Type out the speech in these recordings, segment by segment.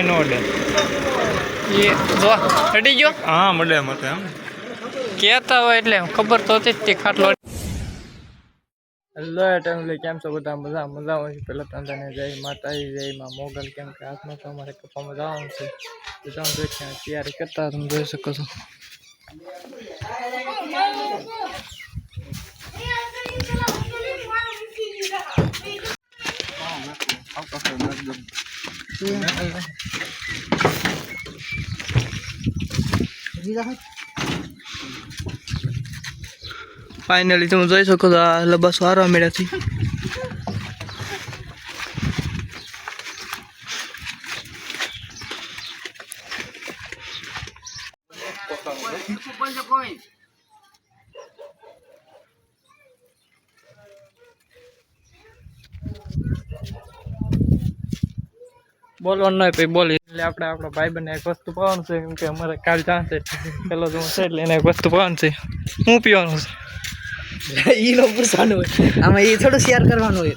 કાંઈ ન અડે એ જો અડી ગયો? હા મળે મતે એમ. કહેતા હોય એટલે ખબર તો હતી જ તે ખાટલો. હેલો એટલે કેમ છો બધા? મજા મજા હોય છે? પહેલાં તો તને જય માતાજી જય માં મોગલ કેમ કે હાથમાં તો અમારે કપામાં જવાનું છે. તો તમે જો ક્યાં તૈયારી કરતા તમે જોઈ શકો છો. ફાઇનલી તમે જોઈ શકો છો આ લબાસ વારવા મળ્યાથી બોલવાનું નહીં પછી બોલી એટલે આપણે આપણા ભાઈ બંને એક વસ્તુ પાવાનું છે કેમ કે અમારે કાલ ચાન્સ પેલો તો હું છે એટલે એને એક વસ્તુ પાવાનું છે. હું પીવાનું છે. એ લો પૂછવાનું હોય. આમાં એ થોડું શેર કરવાનું હોય.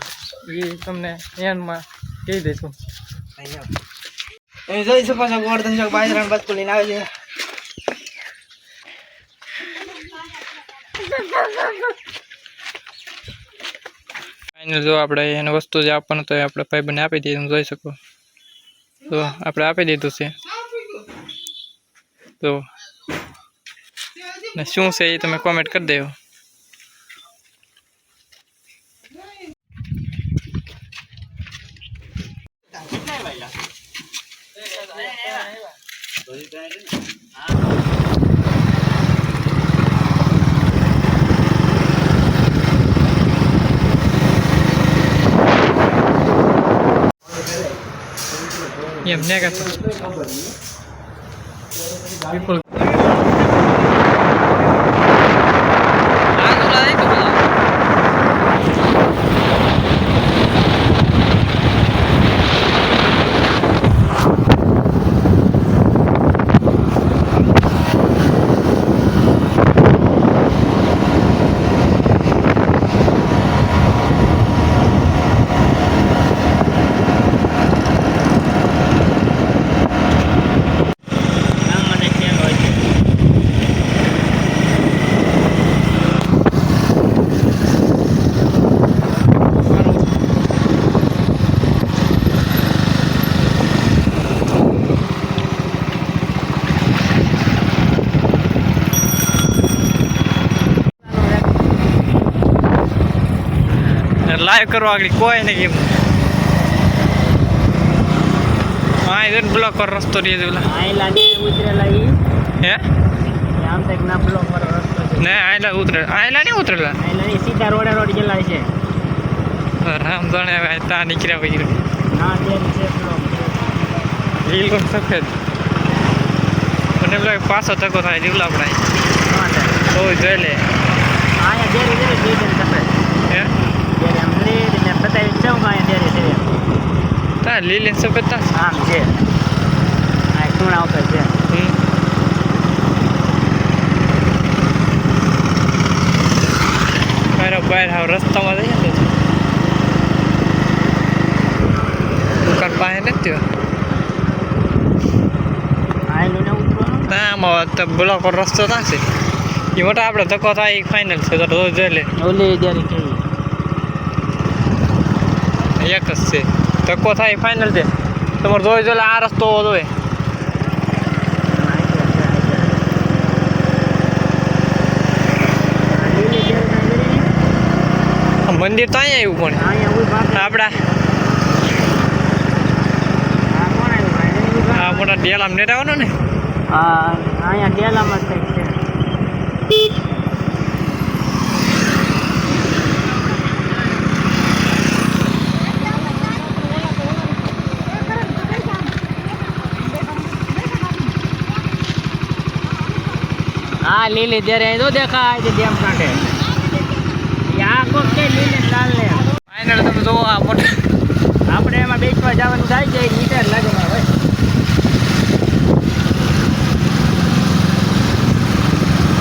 એ તમને એનમાં કહી દઈશું. એ જોઈ શકો છો ગોવર્ધન ચોક બાજરાણ બચકું લઈને આવે છે જો આપણે એને વસ્તુ જે આપવાનું તો આપણે ભાઈ બંને આપી દઈએ તમે જોઈ શકો. તો આપણે આપી દીધું છે. તો ને શું છે એ તમે કોમેન્ટ કરી દેવો એમ ને કરતો વિપુલ લાઈવ કરવા આગળ કોઈ નહીં એમ. હા એ બ્લોક પર રસ્તો રહી છે પેલા. હે? ના આયલા ઉતરે આયલા નહીં ઉતરેલા? સીધા રોડે રોડ ગયેલા છે. રામ જાણે હવે ત્યાં નીકળ્યા પછી. લીલો સફેદ. મને લાગે પાછો તકો થાય દીવલા પડાય તો. જોઈ લે. ડેરી સફેદ. હે? ડેરી આમ ડેરી ને બતાવી ચૌ માં ડેરી છે. તા લીલી ને સફેદ તા આમ છે. આ ખૂણા ઉપર છે. બરાબર હાવ રસ્તામાં જઈએ તો દુકાન પાસે નથી ને ના આમાં તો બ્લોક રસ્તો થશે છે. એ મોટા આપણે ધક્કો થાય ફાઇનલ છે. તો જોઈ લે. ઓલી કેવી એક જ છે. ધક્કો થાય ફાઇનલ છે તમારે જોઈ જોઈ આ રસ્તો જોઈએ. મંદિર તો અહીંયા આવ્યું પણ. આપણા મોટા ડેલામ નેટ આવવાનો ને? હા, અહીંયા ડેલામાં જ કંઈક છે હા લીલી દેરે અહીં તો દેખાય છે ડેમ કાંઠે. આખો કે લીલી લાલ ને. ફાઇનલ તમે આ મોટા. આપણે એમાં બેસવા જવાનું થાય છે મીટર લાગે હોય.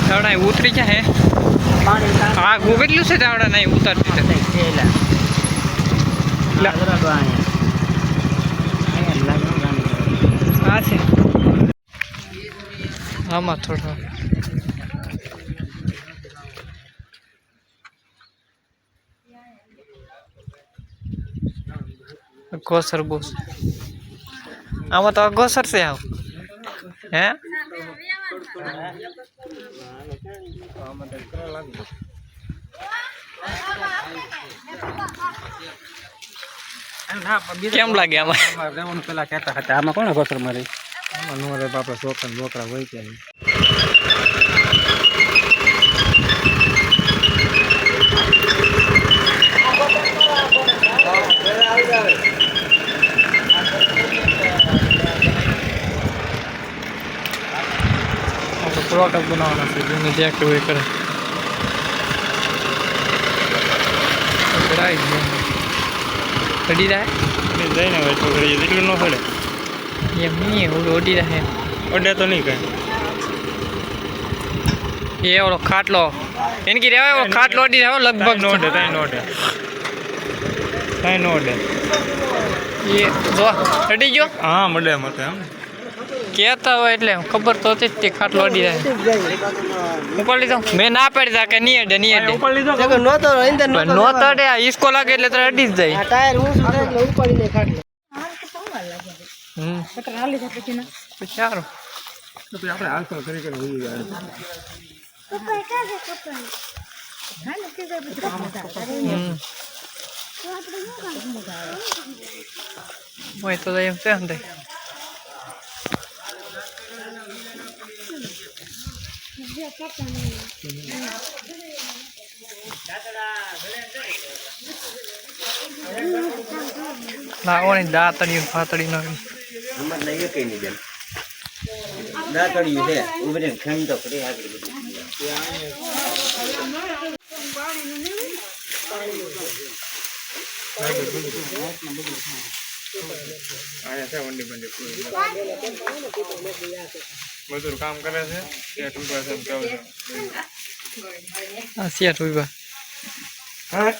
તાવડા ઉતરી જાય હે? હા ગુ કેટલું છે તાવડા નહીં ઉતરતી જ. આ છે. આમાં થોડો. ગોસર બોસ આમાં તો ગોસર છે આવ. હે? કેમ લાગે આમાં? પેલા કહેતા હતા આમાં કોણ ગોસર મારી? આમાં નો રે બાપા છોકરા બોકરા હોય કે બનાવવાના છે જેને જે કરવું એ કરે. કરાવી ચડી જઈને હવે છોકરી એટલું ન પડે. એમ નહીં રહે. અડે તો નહીં કઈ. એ ઓલો ખાટલો. એને કી રહેવાય ઓલો ખાટલો ઓડી રહ્યો લગભગ. નો અડે તાઈ નો અડે તાઈ નો અડે એ જો ચડી ગયો? હા મળે મતે એમ. કહેતા હોય એટલે ખબર તો હતી જ તે ખાટલો અડી જાય. ઉપર લીધો. મેં ના પાડી તા કે નહીં અડે નહીં અડે. ઉપર લીધો પણ નો તો અડે આ ઈસકો લાગે એટલે તો અડી જ જાય. હમ તો સારું આપણે હાલતો કરી કરી હોઈ ગયા હમ. હોય તો એમ છે ને લાવવાની દાંતડી ફાતડી નો અમારે નહીં કઈ નહીં બેન. દાતડિયું છે ઉભરે ખેમ તો કરી આગળ બધું. અહીંયા છે વંડી બંડી મજૂર કામ કરે છે શેઠ ઉભા છે કહું છું શેઠ ઉભા હા